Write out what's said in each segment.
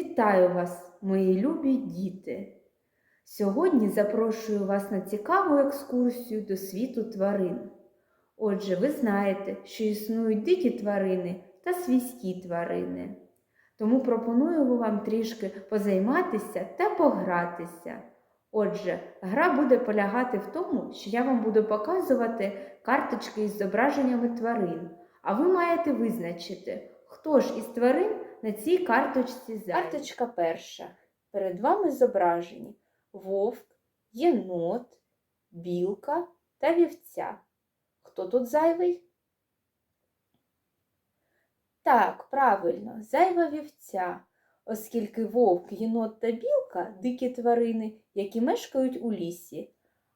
Вітаю вас, мої любі діти! Сьогодні запрошую вас на цікаву екскурсію до світу тварин. Отже, ви знаєте, що існують дикі тварини та свійські тварини. Тому пропоную вам трішки позайматися та погратися. Отже, гра буде полягати в тому, що я вам буду показувати карточки із зображеннями тварин, а ви маєте визначити, хто ж із тварин на цій карточці зайвий. Карточка перша. Перед вами зображені вовк, єнот, білка та вівця. Хто тут зайвий? Так, правильно, зайва вівця, оскільки вовк, єнот та білка дикі тварини, які мешкають у лісі,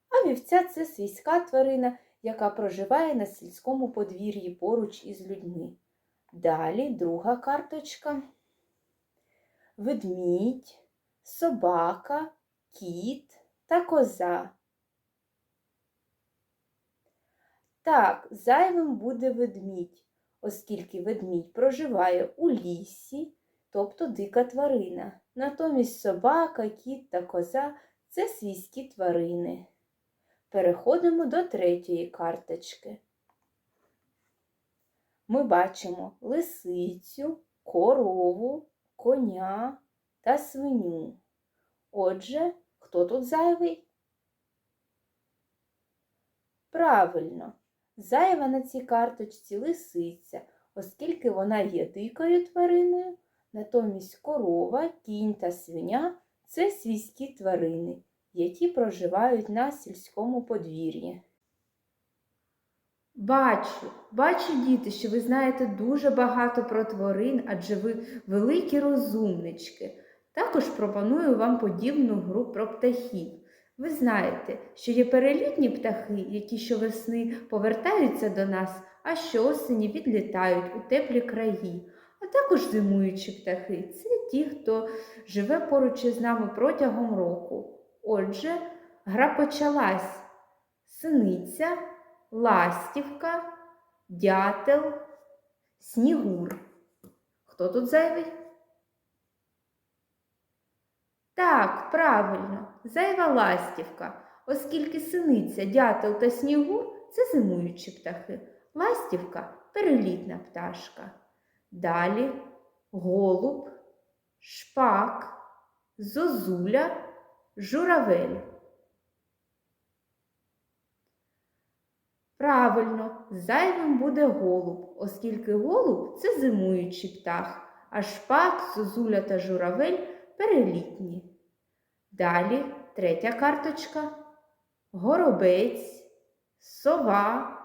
а вівця це свійська тварина, яка проживає на сільському подвір'ї поруч із людьми. Далі друга карточка. Ведмідь, собака, кіт та коза. Так, зайвим буде ведмідь, оскільки ведмідь проживає у лісі, тобто дика тварина. Натомість собака, кіт та коза це свійські тварини. Переходимо до третьої карточки. Ми бачимо лисицю, корову, коня та свиню. Отже, хто тут зайвий? Правильно, зайва на цій карточці лисиця, оскільки вона є дикою твариною, натомість корова, кінь та свиня це свійські тварини, які проживають на сільському подвір'ї. Бачу, бачу, діти, що ви знаєте дуже багато про тварин, адже ви великі розумнички. Також пропоную вам подібну гру про птахів. Ви знаєте, що є перелітні птахи, які щовесни повертаються до нас, а щоосені відлітають у теплі краї. А також зимуючі птахи це ті, хто живе поруч із нами протягом року. Отже, гра почалась. Синиця, ластівка, дятел, снігур. Хто тут зайвий? Так, правильно, зайва ластівка, оскільки синиця, дятел та снігур це зимуючі птахи. Ластівка перелітна пташка. Далі голуб, шпак, зозуля, журавель. Правильно, зайвим буде голуб, оскільки голуб це зимуючий птах, а шпак, зозуля та журавель перелітні. Далі третя карточка. Горобець, сова,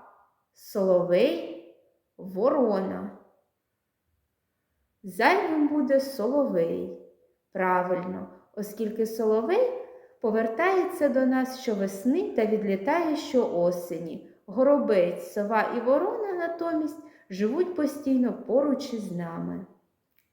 соловей, ворона. Зайвим буде соловей. Правильно, оскільки соловей повертається до нас щовесни та відлітає щоосені. Горобець, сова і ворона натомість живуть постійно поруч із нами.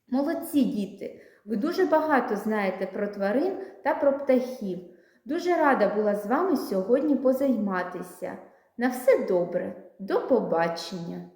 Молодці діти! Ви дуже багато знаєте про тварин та про птахів. Дуже рада була з вами сьогодні позайматися. На все добре, до побачення!